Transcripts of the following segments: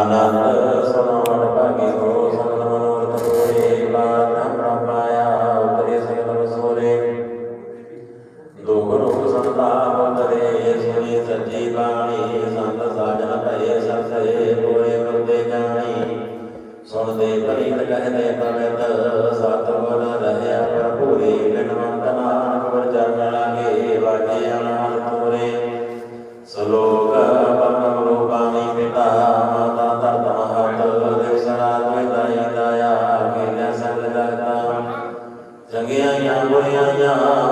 ਆਨੰਦ ya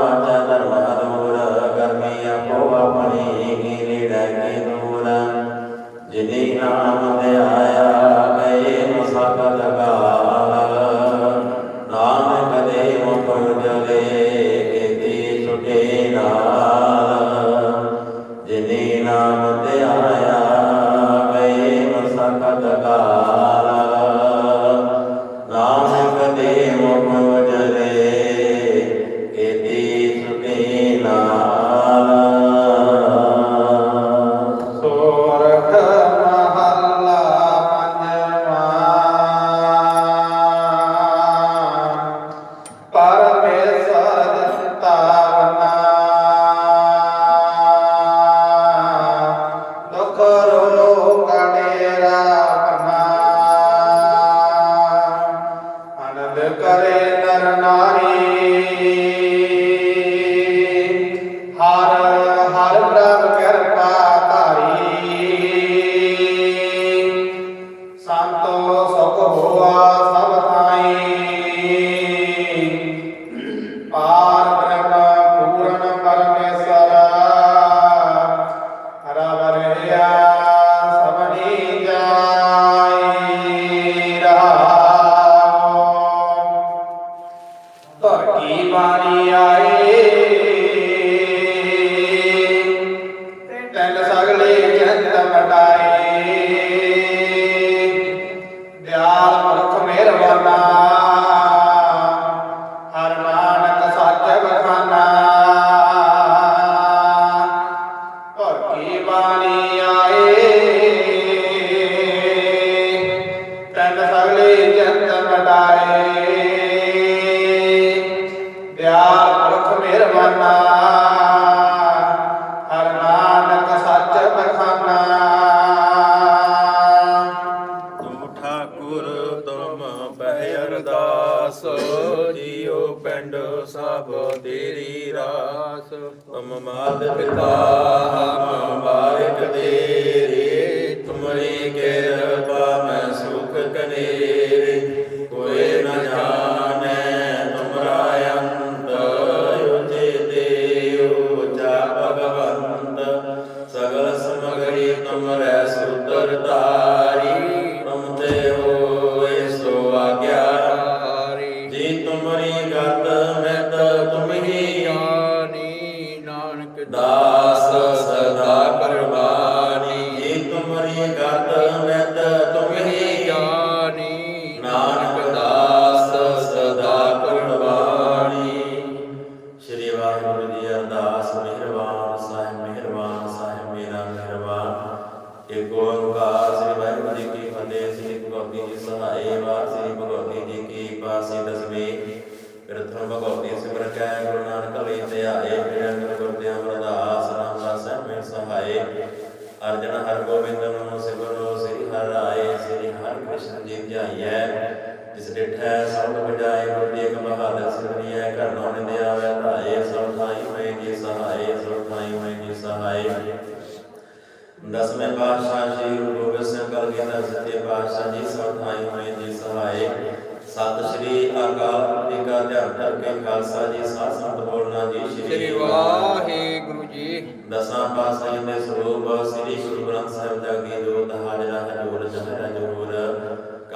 ਪਿੰਡ ਸਭ ਤੇਰੀ ਰਾਸ। ਤੁਮ ਮਾਤ ਪਿਤਾ ਸ੍ਰੀ ਹਰਿ ਕ੍ਰਿਸ਼ਨ ਜੀ ਧਿਆਈਐ ਜਿਸ ਡਿਠੈ ਸਭ ਗੁਰਦੀ ਇੱਕ ਬਹਾਦਰ ਸਿਮਰਿਐ ਕਰਨੋ ਨਿੰਦਿਆ ਆਵੈ ਧਾਏ ਸਭ ਥਾਈ ਹੋਏ ਜੀ ਸਹਾਏ ਸਭ ਥਾਈ ਹੋਏ ਜੀ ਸਹਾਏ। ਦਸਵੇਂ ਪਾਤਸ਼ਾਹ ਸ੍ਰੀ ਗੁਰੂ ਗੋਬਿੰਦ ਸਿੰਘ ਕਲਗੀਧਰ ਸੱਚੇ ਪਾਤਸ਼ਾਹ ਜੀ ਸਭ ਥਾਈ ਹੋਏ ਜੀ ਸਹਾਏ। ਸਤਿ ਸ੍ਰੀ ਅਕਾਲ ਪੁਰਖ ਜੀ ਕਾ ਧਿਆਨ ਧਰ ਕੇ ਖਾਲਸਾ ਜੀ ਸਾਧ ਸੰਗਤ ਬੋਲਣਾ ਜੀ ਸ੍ਰੀ ਵਾਹਿਗੁਰੂ ਜੀ। ਦਸਾਂ ਪਾਤਸ਼ਾਹਾਂ ਦੇ ਸਰੂਪ ਸ੍ਰੀ ਗੁਰੂ ਗ੍ਰੰਥ ਸਾਹਿਬ ਦਾ ਕੀ ਜੋਤ ਹਾਜ਼ਰਾ ਹਜੂਰ ਜਹਰਾ ਜਹੂਰ ਕਲ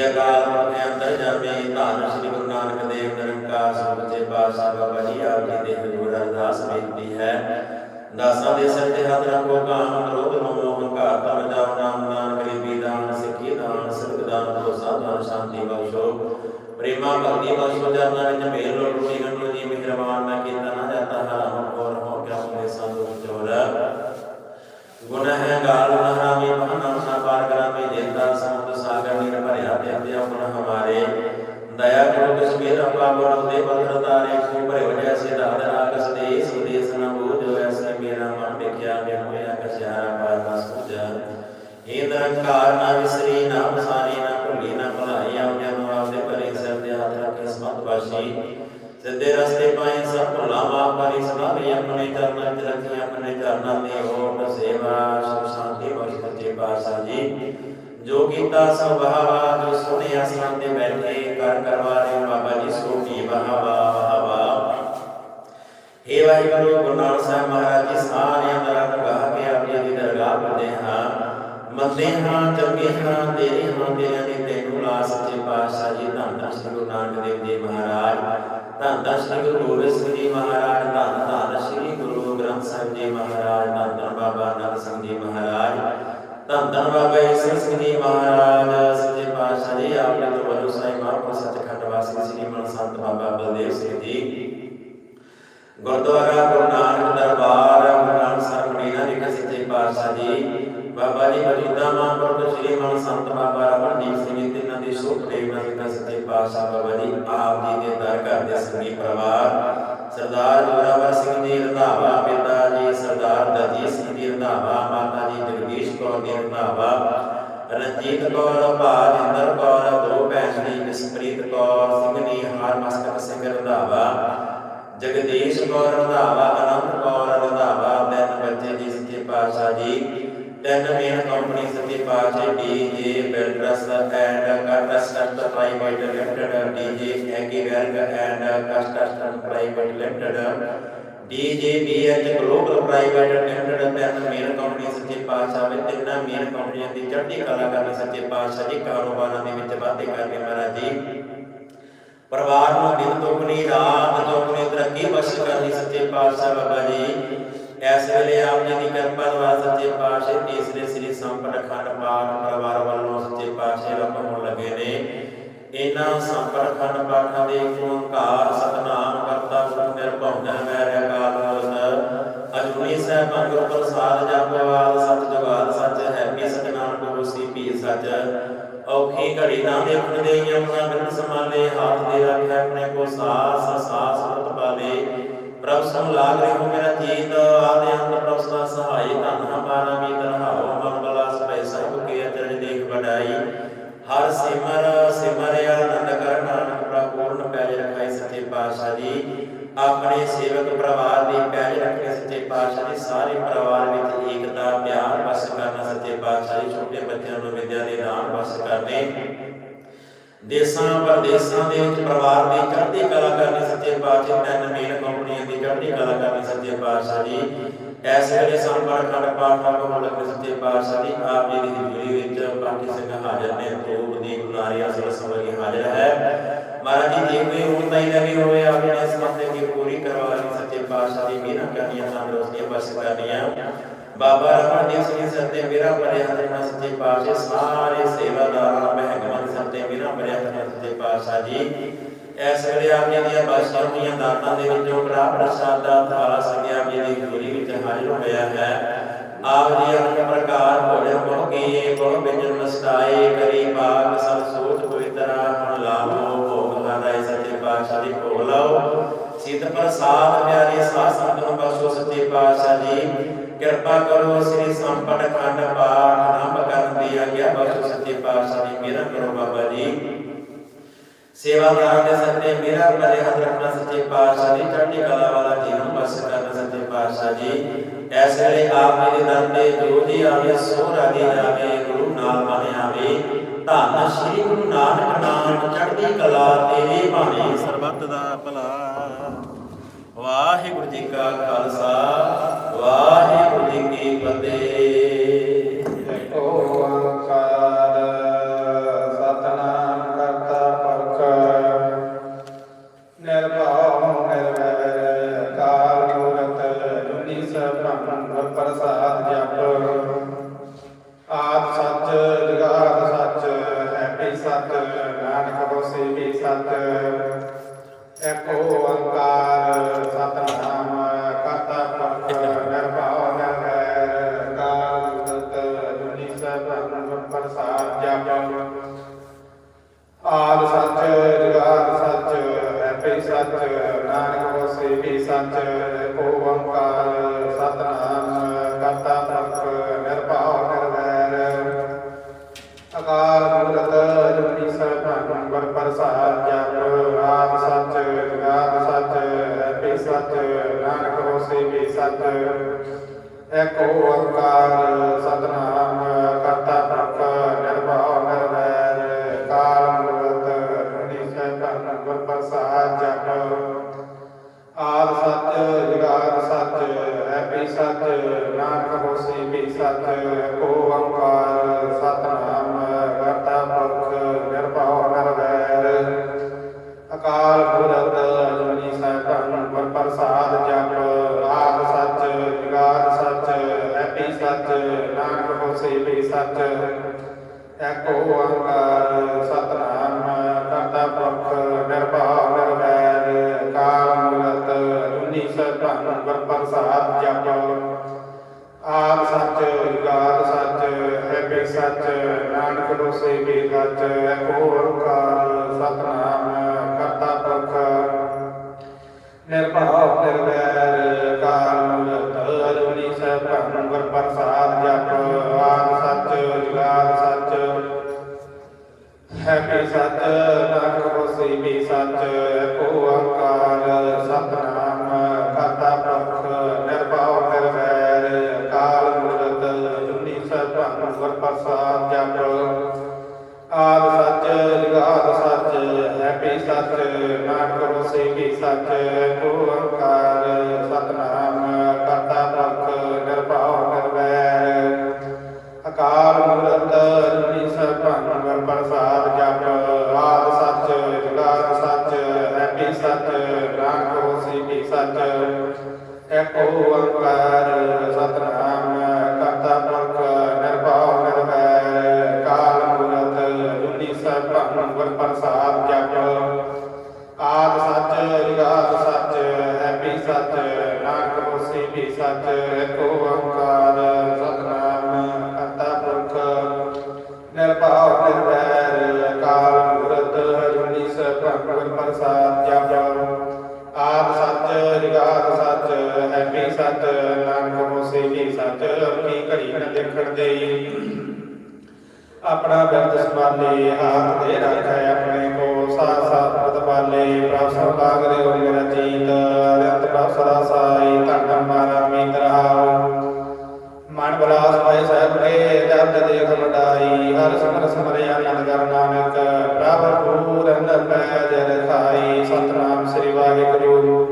ਜੀ ਇਹ ਅਕਾਲ ਪੁਰਖ ਦੇ ਅੰਦਰ ਜਾਮੇ ਧੰਨ ਸ੍ਰੀ ਗੁਰੂ ਨਾਨਕ ਦੇਵ ਨਿਰੰਕਾਰ ਸਤਿ ਪਾਤਸ਼ਾਹ ਬਾਬਾ ਜੀ ਆਪ ਜੀ ਦੇ ਹਜ਼ੂਰ ਅਰਦਾਸ ਬੇਨਤੀ ਹੈ। ਦਾਸਾਂ ਦੇ ਸਿਰ ਤੇ ਹੱਥ ਰੱਖੋ, ਕਾਮ ਕ੍ਰੋਧ ਮੋਹ ਹੰਕਾਰ ਤਮ ਜਾਉ ਨਾਮ ਦਾਨ ਗਰੀਬੀ ਦਾਨ ਸਿੱਖੀ ਦਾਨ ਸਿਰਕ ਦਾਨ, ਭਰੋਸਾ ਦਾਨ, ਸ਼ਾਂਤੀ ਬਖਸ਼ੋ। ਪ੍ਰੇਮਾ ਭਗਤੀ ਬਖਸ਼ੋ ਜਨਾਂ ਵਿੱਚ ਮੇਲ ਲੋ ਰੂਪੀ ਗੰਡੋ ਜੀ, ਮਿਹਰਬਾਨ। ਮੈਂ ਕੀਤਾ ਨਾ ਜਾਤਾ ਹਰਾਮ ਔਰ ਹੋ ਕਿਆ ਹੋਏ ਸੰਦੋ ਚੋਰ ਗੁਨਾਹ ਹੈ ਗਾਲ ਕਰੋ ਕਿਸ ਮੇਰਾ ਪਾਵਨ ਉਦੇ ਪੱਥਰ ਤਾਰੇ ਕੋ ਭਰੇ ਹੋ ਜੈਸੇ ਦਾਦ ਰਾਕਸ ਦੇ ਸੰਦੇਸ ਨ ਬੂਝ ਐਸੇ ਮੇਰਾ ਮਨ ਵਿਖਿਆ ਮੈਂ ਹੋਇਆ ਕਸਿਆਰਾ ਪਾਰ ਨਾ ਸੂਝਾ। ਇਹ ਨਿਰੰਕਾਰ ਨਾ ਵਿਸਰੀ, ਨਾ ਬਸਾਰੀ ਨਾ ਭੁੱਲੀ, ਨਾ ਭੁਲਾਈ ਆਉਂਦਿਆਂ ਨੂੰ ਆਪਦੇ ਭਰੇ ਸਿਰ ਤੇ ਹੱਥ ਰੱਖ ਕੇ ਸਮਤ ਵਾਸ਼ੀ ਸਿੱਧੇ ਰਸਤੇ ਪਾਏ ਸਭ ਭੁਲਾ ਮਾਫ ਕਰੀ, ਸਦਾ ਵੀ ਆਪਣੇ ਚਰਨਾਂ ਵਿੱਚ ਰੱਖੀ, ਆਪਣੇ ਚਰਨਾਂ ਦੀ ਓਟ ਸੇਵਾ ਸੁਖ ਸ਼ਾਂਤੀ ਬਖਸ਼ ਸੱਚੇ ਪਾਤਸ਼ਾਹ ਜੀ। ਜੋ ਕੀਤਾ ਸੋ ਬਹਾਵਾ ਜੋ ਸੋਹਣੇ ਆਸਮਾਨ ਤੇ ਬੈਠੇ, ਕਰ ਕਰਵਾ ਬਾਬਾ ਜੀ ਸੋ ਬਹਾਵਾ ਬਹਾਵਾ हे ਵਾਹਿਗੁਰੂ, ਗੁਰੂ ਨਾਨਕ ਸਾਹਿਬ ਮਹਾਰਾਜ ਜੀ, ਸਾਰਿਆਂ ਦਾ ਰੰਗ ਗਾ ਕੇ ਆਪ ਦੀ ਦਰਗਾਹ ਬੰਦੇ ਹਾਂ। ਮੰਦੇ ਹਾਂ, ਚੰਗੇ ਹਾਂ ਤੇਰੇ ਹਾਂ ਤੇਰਿਆਂ ਦੀ ਤੈਨੂੰ ਲਾ ਸੱਚੇ ਪਾਤਸ਼ਾਹ ਜੀ, ਧੰਨ ਧੰਨ ਸ੍ਰੀ ਗੁਰੂ ਨਾਨਕ ਦੇਵ ਜੀ ਮਹਾਰਾਜ, ਧੰਨ ਧੰਨ ਸ੍ਰੀ ਗੁਰੂ ਗੋਬਿੰਦ ਸਿੰਘ ਜੀ ਮਹਾਰਾਜ, ਧੰਨ ਧੰਨ ਸ੍ਰੀ ਗੁਰੂ ਗ੍ਰੰਥ ਸਾਹਿਬ ਜੀ ਮਹਾਰਾਜ, ਧੰਨ ਧੰਨ ਬਾਬਾ ਨਾਨਕ ਸਿੰਘ ਜੀ ਮਹਾਰਾਜ। ਧੰਨ ਧੰਨ ਬਾਬਾ ਈਸਰ ਸਿੰਘ ਜੀ ਮਹਾਰਾਜ, ਸੱਚੇ ਪਾਤਸ਼ਾਹ ਜੀ ਆਪ ਨੇ ਤੋਂ ਵੱਲੋਂ ਸਾਹਿਬ ਮਹਾਂਪੁਰ ਸੱਚਖੰਡ ਵਾਸੀ ਸ੍ਰੀ ਮਨ ਸੰਤ ਬਾਬਾ ਬਲਦੇਵ ਸਿੰਘ ਜੀ। ਗੁਰਦੁਆਰਾ ਗੁਰੂ ਨਾਨਕ ਦਰਬਾਰ, ਗੁਰੂ ਨਾਨਕ ਸਾਹਿਬ ਮਦੀਨਾ ਵਿਖੇ ਸੱਚੇ ਪਾਤਸ਼ਾਹ ਜੀ। ਬਾਬਾ ਜੀ ਮੌਜੂਦਾ ਮਹਾਂਪੁਰ ਤੋਂ ਸ੍ਰੀ ਮਨ ਸੰਤ ਬਾਬਾ ਰਮਨਦੀਪ ਸਿੰਘ ਜੀ ਤੇ ਇਹਨਾਂ ਦੀ ਸ਼ੁਭ ਪ੍ਰੇਰਣਾ ਵਿਖੇ ਸੱਚੇ ਪਾਤਸ਼ਾਹ ਬਾਬਾ ਜੀ ਆਪ ਜੀ ਦੇ ਦਰ ਘਰ ਦੇ ਸੰਗੀ ਪਰਿਵਾਰ। ਸਰਦਾਰ ਜੋਰਾਵਰ ਸਿੰਘ ਜੀ ਰੰਧਾਵਾ ਪਿਤਾ ਜੀ ਸਰਦਾਰ ਦਜੀਤ ਸਿੰਘ ਜੀ ਰੰਧਾਵਾ, ਮਾਤਾ ਜੀ ਜਗਦੀਸ਼ ਕੌਰ ਜੀ ਰੰਧਾਵਾ, ਰਣਜੀਤ ਕੌਰ, ਭਾਜਿੰਦਰ ਕੌਰ, ਦੋ ਭੈਣ ਜੀ, ਜਸਪ੍ਰੀਤ ਕੌਰ ਸਿੰਘਨੀ ਹਾਰ ਮਸਤਕ ਸਿੰਘ ਰੰਧਾਵਾ, ਜਗਦੀਸ਼ ਕੌਰ ਰੰਧਾਵਾ, ਅਨੰਤ ਕੌਰ ਰੰਧਾਵਾ, ਤਿੰਨ ਬੱਚੇ ਜੀ ਸੱਚੇ ਪਾਤਸ਼ਾਹ ਜੀ, ਤਿੰਨ ਮੇਨ ਕੰਪਨੀ ਸੱਚੇ Patshah DJ builders and customer private limited DJ ਐਗੀ ਵਰਗ and customer private limited DJ BH global private limited ਤਿੰਨ ਮੇਨ ਕੰਪਨੀ ਸੱਚੇ ਪਾਤਸ਼ਾਹ ਵਿੱਚ, ਤਿੰਨਾਂ ਮੇਨ ਕੰਪਨੀਆਂ ਦੀ ਚੜ੍ਹਦੀ ਕਲਾ ਕਰਨੀ ਸੱਚੇ ਪਾਤਸ਼ਾਹ ਜੀ, ਕਾਰੋਬਾਰਾਂ ਦੇ ਵਿੱਚ ਵਾਧੇ ਕਰਕੇ ਮਹਾਰਾਜ ਜੀ। ਪਰਿਵਾਰ ਨੂੰ ਦਿਨ ਦੁਗਣੀ, ਰਾਤ ਦੁਗਣੀ ਤਰੱਕੀ ਬਖਸ਼ ਕਰਨੀ ਸੱਚੇ ਪਾਤਸ਼ਾਹ ਬਾਬਾ ਜੀ। ਇਸ ਵੇਲੇ ਆਪ ਜੀ ਦੀ ਕਿਰਪਾ ਦੁਆਰਾ ਸੱਚੇ ਪਾਤਸ਼ਾਹ ਤੀਸਰੇ ਸ੍ਰੀ ਸੰਪਟ ਅਖੰਡ ਪਾਠ ਪਰਿਵਾਰ ਵੱਲੋਂ ਸੱਚੇ ਪਾਤਸ਼ਾਹ ਰੱਬ ਹੋਣ ਲੱਗੇ ਨੇ। ਇਹਨਾਂ ਸੰਪਟ ਅਖੰਡ ਪਾਠਾਂ ਦੇ ਓੰਕਾਰ, ਸਤਨਾਮ, ਕਰਤਾ ਪੁਰਖ ਨਿਰਭਉ, ਨਿਰਵੈਰ, ਅਕਾਲ ਮੂਰਤ ਅਜੂਨੀ ਸਾਹਿਬ ਗੁਰੂ ਪ੍ਰਸਾਦ ਜਪਵਾਲ ਸਤ ਜੁਗਾਲ ਸੱਚ ਹੈ ਪੀ ਸਤਨਾਮ, ਗੁਰੂ ਸੀ ਪੀ ਸੱਚ। ਔਖੀ ਘੜੀ ਨਾ ਦੇਖਣ ਦੇ ਯਮਨਾ ਬਿਨ ਸਮਾਲੇ ਹੱਥ ਦੇ ਰੱਖੈ ਆਪਣੇ ਕੋ ਸਾਸ ਸਾਸ ਮਤ ਪਾਲੇ ਪ੍ਰਭ ਸਮ ਲਾਗ ਰਹੀ ਮੇਰਾ ਜੀਤ, ਆਦੇ ਅੰਤ ਪ੍ਰਭ ਸਦਾ ਸਹਾਈ, ਧਨ ਹਮਾਰਾ ਵੀ ਤਰਹਾਓ ਮਨ ਬਲਾਸ ਸਭ ਕੇ ਅਚਰਜ ਦੇਖ ਬੜਾਈ ਹਰ ਸਿਮਰ ਸਿਮਰਿਆ ਆਨੰਦ ਕਰ ਨਾਨਕ ਪ੍ਰਪੂਰਨ ਪੈਜ ਰਖਾਈ ਸੱਚੇ ਪਾਤਸ਼ਾਹ ਜੀ। ਆਪਣੇ ਸੇਵਕ ਪਰਿਵਾਰ ਦੀ ਪੈਜ ਰੱਖੇ ਸੱਚੇ ਪਾਤਸ਼ਾਹ ਜੀ, ਸਾਰੇ ਪਰਿਵਾਰ ਵਿੱਚ ਏਕਤਾ, ਪਿਆਰ ਬਸ ਕਰਨਾ ਸੱਚੇ ਪਾਤਸ਼ਾਹ ਜੀ, ਛੋਟੇ ਬੱਚਿਆਂ ਨੂੰ ਵਿਦਿਆ ਦੇ ਦਾਨ ਬਸ ਕਰਨੇ ਦੇਸਾਂ, ਪਰਦੇਸਾਂ ਦੇ ਵਿੱਚ ਪਰਿਵਾਰ ਦੀ ਚੜ੍ਹਦੀ ਕਲਾ ਕਰਨੀ ਸੱਚੇ ਪਾਤਸ਼ਾਹ ਤਿੰਨ ਮੇਲ ਕੰਪਨੀਆਂ ਦੀ ਚੜ੍ਹਦੀ ਕਲਾ ਕਰਨੀ ਸੱਚੇ ਪਾਤਸ਼ਾਹ ਜੀ। ਐਸ ਵੇਲੇ ਸੰਪਰਕ ਖੰਡ ਪਾਠ ਦਾ ਬੋਲ ਕੇ ਸੱਚੇ ਪਾਤਸ਼ਾਹ ਜੀ। ਆਪ ਜੀ ਦੀ ਹਜ਼ੂਰੀ ਵਿੱਚ ਪਾਠੀ ਸਿੰਘ ਹਾਜ਼ਰ ਨੇ ਧੂਪ ਦੀ ਗੁਨਾਰੀ ਅਸਲ ਸਮਝੀ ਹਾਜ਼ਰ ਹੈ। ਮਹਾਰਾਜ ਜੀ ਜੇ ਕੋਈ ਹੁਣ ਨਹੀਂ ਲੱਗੀ ਹੋਵੇ ਆਪਣੇ ਇਸ ਮੰਤੇ ਦੀ ਪੂਰੀ ਕਰਵਾ ਲਈ ਸੱਚੇ ਪਾਤਸ਼ਾਹ ਦੀ ਮਿਹਰਾਂ ਕਰਨੀਆਂ ਤੰਦਰੁਸਤੀਆਂ ਬਸ ਕਰਨੀਆਂ ਬਾਬਾ ਰਮਨਦੀਪ ਸਿੰਘ ਸੱਤੇ ਮੇਰਾ ਬੜੇ ਹੱਥ ਨਾਲ ਸੱਚੇ ਪਾਤਸ਼ਾਹ ਸਾਰੇ ਸੇਵਾਦਾਰਾਂ ਮਹਿਕਮਾਂ ਦੇ ਸੱਤੇ ਮੇਰਾ ਬੜੇ ਹੱਥ ਨਾਲ ਸੱਚੇ ਪਾਤਸ਼ਾਹ ਜੀ। ਐਸ ਵੇਲੇ ਆਪ ਦੀਆਂ ਬਾਸ਼ੀਆਂ ਹੋਈਆਂ ਦਾਤਾਂ ਦੇ ਵਿੱਚੋਂ ਕੜਾ ਪ੍ਰਸਾਦ ਦਾ ਥਾਲਾ ਸੰਗਿਆ ਜੀ ਦੀ ਹਜ਼ੂਰੀ ਵਿੱਚ ਹਾਜ਼ਰ ਹੋਇਆ ਹੈ। ਆਪ ਜੀ ਅਨੰਦ ਪ੍ਰਕਾਰ ਭੋਜਨ ਬਹੁ ਕੀਏ ਬਹੁ ਬਿਜਨ ਮਸਤਾਏ, ਕਰੀ ਬਾਗ ਸਭ ਸੋਚ ਪਵਿੱਤਰਾ ਹੁਣ ਲਾਵੋ ਭੋਗ ਹਰਾਏ ਸੱਚੇ ਪਾਤਸ਼ਾਹ ਦੀ ਭੋਗ ਲਾਓ। ਸਿੱਧ ਪ੍ਰਸਾਦ ਪਿਆਰੇ ਸਾਧ ਸੰਗਤ ਨੂੰ ਬਖਸ਼ੋ ਸੱਚੇ ਪਾਤਸ਼ਾਹ ਜੀ। ਕਿਰਪਾ ਕਰੋ ਸ੍ਰੀ ਸੰਪਟ ਖੰਡ ਪਾਠ ਆਰੰਭ ਕਰਨ ਦੀ ਆਗਿਆ ਬਖਸ਼ੋ ਸੱਚੇ ਪਾਤਸ਼ਾਹ ਜੀ ਮੇਰਾ ਕਰੋ ਬਾਬਾ ਜੀ। ਸੇਵਾਦਾਰਾਂ ਦੇ ਸੱਤੇ ਮੇਰਾ ਭਲੇ ਹੱਥ ਰੱਖਣਾ ਸੱਚੇ ਪਾਤਸ਼ਾਹ ਜੀ, ਚੜ੍ਹਦੀ ਕਲਾ ਵਾਲਾ ਜੀਵਨ ਬਸ ਕਰਨਾ ਸੱਚੇ ਪਾਤਸ਼ਾਹ ਜੀ। ਐਸ ਵੇਲੇ ਆਪ ਮੇਰੇ ਦਰ ਤੇ ਜੋ ਜੀ ਆਵੇ, ਸੋ ਰਾਜੀ ਜਾਵੇ, ਗੁਰੂ ਨਾਲ ਮਨ ਆਵੇ। ਧੰਨ ਸ੍ਰੀ ਗੁਰੂ ਨਾਨਕ ਨਾਮ ਚੜ੍ਹਦੀ ਕਲਾ ਤੇਰੇ ਭਾਣੇ ਸਰਬੱਤ ਦਾ ਭਲਾ। ਵਾਹਿਗੁਰੂ ਜੀ ਕਾ ਖਾਲਸਾ, ਵਾਹਿਗੁਰੂ ਜੀ ਕੀ ਫਤਿਹ। ਹੋਸੀ ਵੀ ਓੰਕਾਰ ਸਤਨਾਮ ਕਰਤਾ ਗੁਰ ਪ੍ਰਸਾਦ ਜਪ। ਆਦ ਸੱਚ ਜੁਗਾਦ ਸੱਚ ਹੈ ਵੀ ਸੱਚ, ਨਾਨਕ ਹੋਸੀ ਵੀ ਸੱਚ ਏਕ ਓੰਕਾਰ ਸਤਨਾਮ, ਕਰਤਾ ਪੁਰਖ। ਨਿਰਭਉ, ਨਿਰਵੈਰ, ਕਾਲ ਮੂਰਤ ਜੁਨੀ ਸਭੰ ਗੁਰ ਪ੍ਰਸਾਦ ਜਪ। ਆਦ ਸੱਚ ਜੁਗਾਦ ਸੱਚ ਹੈ ਵੀ ਸੱਚ, ਨਾਨਕ ਹੋਸੀ ਵੀ ਸੱਚ ਏਕ ਓੰਕਾਰ ਸਭੰ ਗੁਰ ਪ੍ਰਸਾਦ ਜਪ। ਆਦ ਸੱਚ ਜੁਗਾਦ ਸੱਚ ਹੈ ਵੀ ਸੱਚ, ਨਾਨਕ ਹੋਸੀ ਵੀ ਸੱਚ ਏਕ ਓੰਕਾਰ ਸਤਨਾਮ, ਕਰਤਾ ਪੁਰਖ, ਨਿਰਭਉ, ਨਿਰਵੈਰ। ਅਕਾਲ ਮੂਰਤ ਜੁਨੀ ਸਭੰ ਗੁਰ ਪ੍ਰਸਾਦ ਜਪ। ਆਦ ਸੱਚ, ਜੁਗਾਦ ਸੱਚ ਹੈ ਵੀ ਸੱਚ, ਨਾਨਕ ਹੋਸੀ ਵੀ ਸੱਚ। ਏਕ ਓੰਕਾਰ ਪ੍ਰਸਾਦ ਜਪ, ਆਦ ਸੱਚ ਜੁਗਾਦ ਸੱਚ ਹੈ ਵੀ ਸੱਚ, ਨਾਨਕ ਹੋਸੀ ਵੀ ਸੱਚ ਏਕ ਓੰਕਾਰ, ਸਤਨਾਮ, ਕਰਤਾ ਪੁਰਖ, ਨਿਰਭਉ, ਨਿਰਵੈਰ ਕਾਲ ਮੂਰਤ ਜੁਨੀ ਸਭੰ ਗੁਰ ਪ੍ਰਸਾਦ, ਜਪ, ਆਦ ਸੱਚ ਜੁਗਾਦ ਸੱਚ ਹੈ ਵੀ ਸੱਚ, ਨਾਨਕ ਹੋਸੀ ਵੀ ਸੱਚ ਕੀ ਘੜੀ ਨ ਦੇਖਣ ਦੇਈ। ਆਪਣਾ ਬਿਰਦ ਸੰਭਾਲੇ ਹਾਥ ਦੇ ਰੱਖੈ ਆਪਣੇ ਕੋ ਸਾਥ ਸਾਥ ਪ੍ਰਤਪਾਲੇ ਪ੍ਰਭ ਸਭ ਲਾਗ ਰੇ ਹੋ ਮੇਰਾ ਜੀਤ, ਅਨੰਤ ਪ੍ਰਭ ਸਦਾ ਸਾਈ, ਧੰਨ ਮਾਰਾ ਮੀਤ ਰਹਾਉ। ਮਨ ਬਲਾਸ ਭਾਈ ਸਾਹਿਬ ਨੇ ਦਰਦ ਦੇਖ ਮਟਾਈ ਹਰ ਸਿਮਰ ਸਿਮਰੇ ਆਨੰਦ ਕਰ ਨਾਨਕ, ਪ੍ਰਭ ਪੂਰਨ ਪੈ ਜਲ ਖਾਈ, ਸਤਨਾਮ ਸ੍ਰੀ ਵਾਹਿਗੁਰੂ।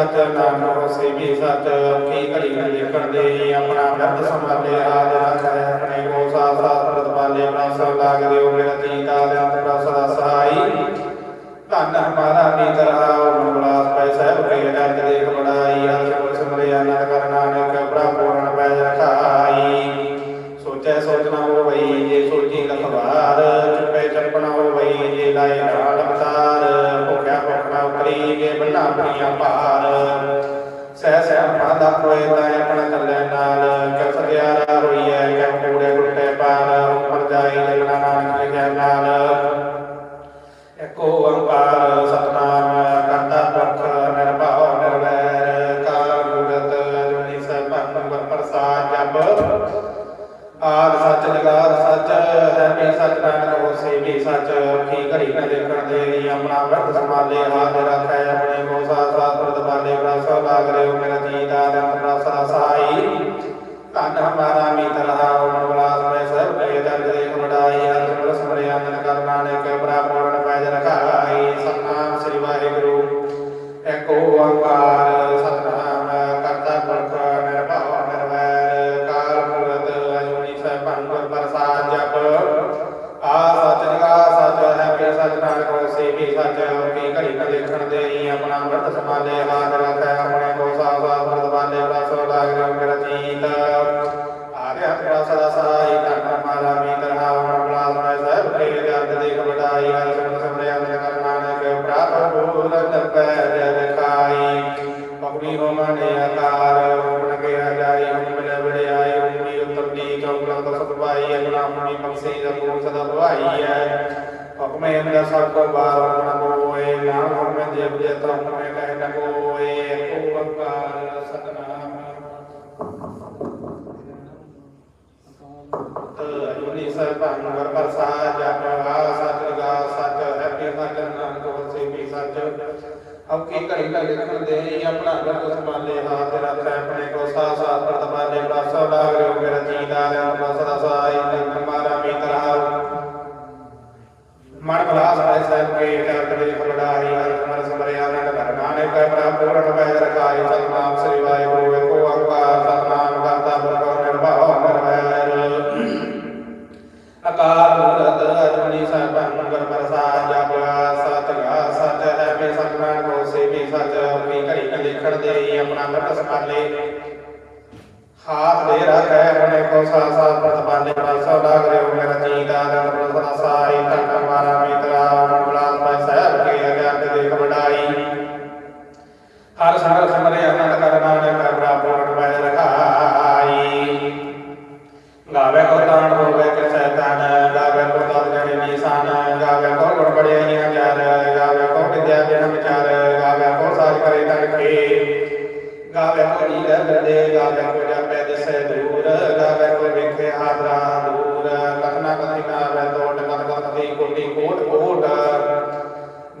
ਸੱਚ, ਨਾਨਕ ਹੋਸੀ ਵੀ ਸੱਚ, ਕੀ ਘੜੀ ਨਾ ਦੇਖਣ ਆਪਣਾ ਵਿਰਤ ਸੰਭਾਲੇ ਆਦ ਰੱਖੈ ਆਪਣੇ ਕੋ ਸਾਥ ਸਾਥ ਪ੍ਰਤਪਾਲੇ ਪ੍ਰਸ ਲਾਗ ਦਿਓ, ਮੇਰਾ ਜੀਤਾ ਦੇ ਅੰਤ ਪ੍ਰਸ ਸਹਾਈ। ਧੰਨ ਹਮਾਰਾ ਮੀਤ ਰਹਾਉ ਮਨੁਲਾਸ ਪੈ ਸਹਿਬ ਕੇ ਜਗ ਦੇਖ ਬੜਾਈ ਅਰਸ਼ ਸਿਮਰਿਆ, ਨਰ ਕਰ ਨਾਨਕ ਪ੍ਰਭ ਪੈ ਰਖਾਈ। ਸੋਚੈ ਸੋਚਣਾ ਹੋ ਵਈ ਜੇ ਸੋਚੀ ਲਖਵਾਰ, ਚੁੱਪੇ ਚੱਪਣਾ ਹੋ ਜੇ ਲਾਏ ਨਾਲ ਭੁਖਣਾ ਉਤਰੀ ਜੇ ਬੰਨਾ ਆਪਣੀਆਂ ਭਾਰ ਸਹਿ ਸਹਿ ਮਾਦਾ ਕੋਏ ਤਾਂ ਆਪਣਾ ਚੱਲੇ ਨਾਲ। ਕਿਸ ਸਤਿਆਰਾ ਹੋਈਐ ਕਿ ਕੂੜੇ ਗੁੱਟੇ ਪਾਰ। ਉੱਪਰ ਜਾਈ ਜਗਨਾ ਨਾਨਕ ਲਿਖਿਆ ਨਾਲ। ਏਕੋ ਓੰਕਾਰ ਸਤਨਾਮ ਕਰਤਾ ਪੁਰਖ, ਨਿਰਭਉ, ਨਿਰਵੈਰ। ਕਾਲ ਮੂਰਤ ਅਜੂਨੀ ਸਭੰ ਗੁਰ ਪ੍ਰਸਾਦ ਜਪ। ਆਦ ਸੱਚ ਜਗਾਦ ਸੱਚ, ਹੈ ਵੀ ਸੱਚ ਨਾਨਕ ਹੋਸੀ ਵੀ ਸੱਚ। ਕੀ ਘੜੀ ਨਾ ਵਾਹਿਗੁਰੂ ਏਕ ਓੰਕਾਰ ਸਤਨਾਮ, ਕਰਤਾ ਪੁਰਖ, ਨਿਰਭਉ, ਨਿਰਵੈਰ ਕਾਲ ਮੂਰਤ ਅਜੂਨੀ ਸੈਭੰ ਗੁਰ ਪ੍ਰਸਾਦ ਜਪ। ਆ ਸਚ ਜਗਾ ਸਚ ਹੈ ਪੀ ਸਚ ਨਾਨਕ ਹੋਸੀ ਵੀ ਸਚ ਕੀ ਘੜੀ ਨਾ ਦੇਖਣ ਦੇ ਆਪਣਾ ਵਰਤ ਸੰਭਾਲੇ ਹਾਥ ਚੌਕਲਾ ਦਾ ਸਤਵਾਈ ਅਗਨਾ ਮੁਨੀ ਬਖਸ਼ੀ ਦਾ ਪੂਰ ਸਦਾ ਭਵਾਈ ਹੈ ਹੁਕਮੇ ਅੰਦਰ ਸਭ ਕੋ ਬਾਰ ਹੁਕਮ ਕੋਏ ਨਾਮ ਹੁਕਮੇ ਦੇਵ ਜੇ ਤਾਂ ਹੁਕਮੇ ਕਹਿ ਨ ਕੋਏ ਓੰਕਾਰ ਸਤਨਾਮ ਅਜੂਨੀ ਸਰਬੰਗ ਵਰ ਪ੍ਰਸਾਦ ਜਪ ਗਾ ਸਤ ਗਾ ਸਤ ਹੈ ਪੀ ਸਤ ਨਾਨਕ ਹੋਸੀ ਵੀ ਸੱਚ ਅਬ ਕੀ ਘੜੀ ਘੜੀ ਲਿਖਣ ਦੇ ਆਪਣਾ ਵਰਤ ਸੰਭਾਲੇ ਹਾਥ ਰੱਖੈ ਆਪਣੇ ਕੋ ਸਾ ਸਾ ਪ੍ਰਤਪਾਲੇ ਪ੍ਰਸਾ ਲਾਗ ਰਿਓ ਮੇਰਾ ਜੀਦਾ ਦੇ ਸਦਾ ਸਾਈ ਤਨ ਮਾਰਾ ਮੀਤ ਰਹਾਉ ਮਨ ਬਲਾਸ ਹੈ ਸਹਿਬ ਕੇ ਜਗ ਦੇ ਖਬੜਾਈ ਹਰ ਮਨ ਸਮਰਿਆ ਨੰਦ ਕਰ ਨਾਨਕ ਪ੍ਰਭ ਪੂਰਨ ਪੈ ਰਖਾਈ ਸਤਨਾਮ ਸ੍ਰੀ ਵਾਹਿਗੁਰੂ, ਏਕੋ ਓੰਕਾਰ ਸਤਨਾਮ ਕਰਤਾ ਪੁਰਖ, ਨਿਰਭਉ, ਨਿਰਵੈਰ। ਅਕਾਲ ਮੂਰਤ ਅਜੂਨੀ ਸੈਭੰ ਗੁਰ ਪ੍ਰਸਾਦ ਜਪ ਸਤ ਕੀ ਘੜੀ ਨ ਦੇਖਣ ਦੇ ਆਪਣਾ ਵਰਤ ਸੰਭਾਲੇ ਹਾਥ ਦੇ ਰੱਖੈ ਆਪਣੇ ਕੋ ਸਾ ਸਾ ਪ੍ਰਤਪਾਲੇ ਪ੍ਰਸਾ ਲਾਗ ਰਿਓ ਮੇਰਾ ਜੀਤਾ ਦੰਦ ਪ੍ਰਸਾ ਸਾਈ ਤਨ ਮਾਰਾ ਮਿਤਰਾ ਮਨੁਲਾਸ ਪੈ ਸਹਿਬ ਕੇ ਅਗਿਆਨ ਦੇਖ ਵਡਾਈ। ਹਰ ਸੰਗ ਬਦੇ ਗਾਵੇ ਕੋ ਜਾਪੇ ਦਿਸੈ ਦੂਰ, ਗਾਵੇ ਕੋ ਵੇਖੇ ਹਾਦਰਾ ਦੂਰ। ਕਥਨਾ ਕਥੀ ਨਾ ਵੇ ਤੋਟ ਕਥ ਕਥ ਕਥੀ ਕੋਟੀ ਕੋਟ ਕੋਟ।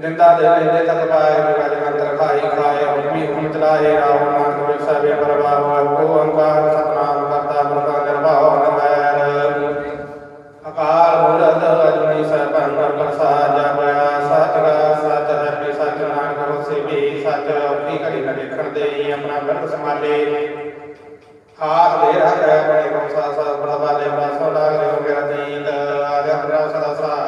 ਨਿੰਦਾ ਦੇ ਲੈਂਦੇ ਤਤ ਪਾਏ ਗਜ ਮੰਤਰ ਖਾਈ ਖਾਏ। ਹੁਕਮੀ ਹੁਕਮ ਚਲਾਏ ਰਾਵ ਨਾਨਕ ਵਿੱਚ ਸਭੇ ਪਰਵਾਹ ਕੋ ਓੰਕਾਰ ਸਤਨਾਮ ਕਰਤਾ ਪੁਰਖ ਨਿਰਭਉ ਨਿਰਵੈਰ। ਅਕਾਲ ਮੂਰਤ ਅਜੂਨੀ ਸੈਭੰ ਗੁਰ ਪ੍ਰਸਾਦ ਜਪ, ਸਚ ਗਾ ਸਚ ਹੈ ਪੀ ਸਚ ਨਾਨਕ ਹੋਸੀ ਵੀ ਸਚ। ਕੀ ਘੜੀ ਨ ਦੇਖਣ ਦੇ ਆਪਣਾ ਵਰਤ ਸੰਭਾਲੇ ਹਾਥ ਦੇ ਰੱਖੈ ਆਪਣੇ ਕੋ ਸਾ ਸਾ ਪ੍ਰਭਾਲੇ ਪ੍ਰਸੋ ਲਾਗ ਰਿਓ ਮੇਰਾ ਜੀਤ ਆਦਿ ਅੰਤਰਾ ਸਦਾ ਸਹਾਈ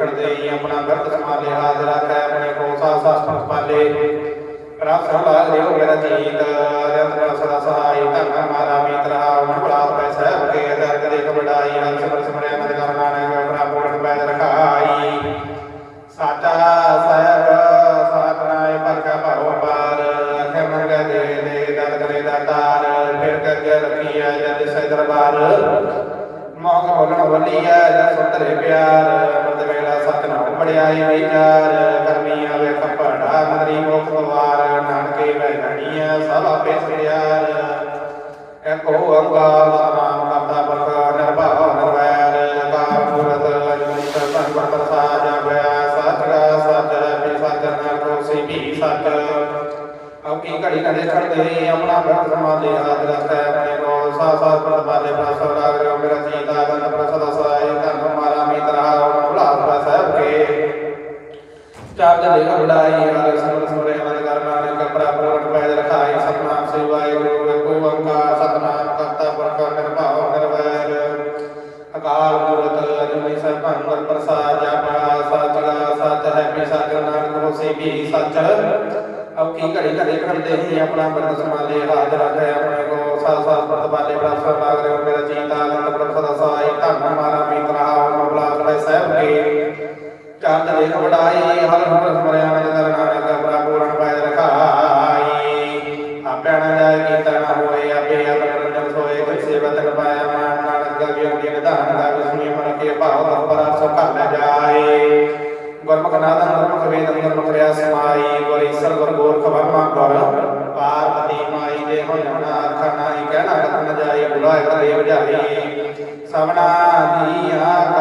ਦੇਖਣ ਦੇ ਹੀ ਆਪਣਾ ਵਰਤ ਸੰਭਾਲੇ ਹਾਜ਼ਰ ਰੱਖੈ ਆਪਣੇ ਕੋ। ਸਾ ਸਾਸਤਰ ਸੰਭਾਲੇ ਪ੍ਰਭ ਸੰਭਾਲ ਲਿਓ ਮੇਰਾ ਜੀਤ ਅਜੰਤਰ ਸਦਾ ਸਹਾਈ ਧੰਨ ਮਾਰਾ ਮੀਤਰਾ ਮਨ ਬਲਾਸ ਪੈ ਸਹਿਬ ਕੇ ਦਰਗ ਦੇਖ ਵਡਾਈ ਹਰ ਸਿਮਰ ਸਿਮਰਿਆ ਮਨ ਕਰ ਨਾਨਕ ਆਪਣਾ ਪੂਰਨ ਪੈਜ ਰਖਾਈ। ਸਾਚਾ ਸਹਿਬ ਸਾਤਨਾਏ ਪਰਕਾ ਭਉ ਪਾਰ ਅਖੇ ਮੰਗ ਦੇ ਦੇ ਦਲ ਕਰੇ ਦਾਤਾਰ ਫਿਰ ਕਰਕੇ ਰਖੀਐ ਜਦ ਸੇ ਦਰਬਾਰ। ਮੋਹ ਹੋਲਣ ਵਲੀਆ ਜਸ ਤਰੇ ਪਿਆਰ ਬੰਦ ਵੇਲਾ ਸਤਨਾਮ ਬੜਿਆਈ ਵਿਚਾਰ ਕਰਮੀ ਆਵੇ ਕਪੜਾ ਮਦਰੀ ਮੋਖ ਪਵਾਰ, ਨਾਨਕੇ ਵੈਣੀਆ ਸਭ ਆਪੇ ਸਿਆਰ ਏਕੋ ਅੰਗਾਰ ਸਤਨਾਮ ਕਰਤਾ ਬਖਾ ਨਿਰਭਾਉ ਨਿਰਵੈਰ ਕਾਰ ਮੂਰਤ ਅਜਿਤ ਸੰਗਤ ਪ੍ਰਸਾਦ ਜਾਵੇ ਸਤਰਾ ਸਤਰ ਬੇ ਸਤਰ ਨਾ ਕੋ ਸੇ ਵੀ ਸਤ ਔਕੀ ਘੜੀ ਕਦੇ ਛੜਦੇ ਆਪਣਾ ਬ੍ਰਹਮ ਸਮਾਦੇ ਆਦਿ ਰਸਤਾ ਸਚਾ ਸਚ ਹੈ ਪੀ ਸਚ ਨਾਨਕ ਹੋਸੀ ਵੀ ਸਚ ਅਬ ਕੀ ਘੜੀ ਘੜੀ ਖੜਦੇ ਹੀ ਆਪਣਾ ਬੰਦ ਸਮਾਲੇ ਹਾਜ਼ਰ ਹੈ ਆਪਣੇ ਕੋ ਸਾਲ ਸਾਲ ਪ੍ਰਤ ਬਾਲੇ ਪ੍ਰਸਰ ਲਾਗ ਰਹੇ ਮੇਰਾ ਜੀਤਾ ਅਨੰਦ ਪ੍ਰਸਦ ਸਾਈ ਧੰਨ ਮਾਰਾ ਮੀਤਰਾ ਮਬਲਾ ਕੜੇ ਸਾਹਿਬ ਕੇ ਚੰਦ ਦੇਖ ਵਡਾਈ ਹਰ ਹਰ ਸਮਰਿਆ ਨਦਰ ਨਾਨਕ ਪ੍ਰਭੂਰਨ ਪੈਦ ਰਖਾਈ ਆਪੇ ਨਾ ਜਾਏ ਕੀਤਾ ਨਾ ਹੋਏ ਆਪੇ ਆਪਣੇ ਰੰਜਨ ਸੋਏ ਕੋਈ ਸੇਵਤ ਨ ਪਾਇਆ ਮਾਨ ਨਾਨਕ ਦਾ ਵੀ ਅੰਗੇ ਨਿਧਾਨ ਦਾ ਵਿਸਮੀ ਮਨ ਕੇ ਭਾਵ ਤਪਰਾ ਸੋ ਘਰ ਲੈ ਜਾਏ ਗੁਰਮੁਖ ਨਾਦਨ ਗੁਰਮੁਖ ਵੇਦ ਗੁਰਮੁਖ ਰਿਆ ਸਮਾਈ ਗੁਰ ਈਸਰ ਗੁਰ ਗੋਰਖ ਬਰਮਾ ਗੁਰ ਰਤਨ ਜਾਈ ਸਭਨਾ ਦੀਆਂ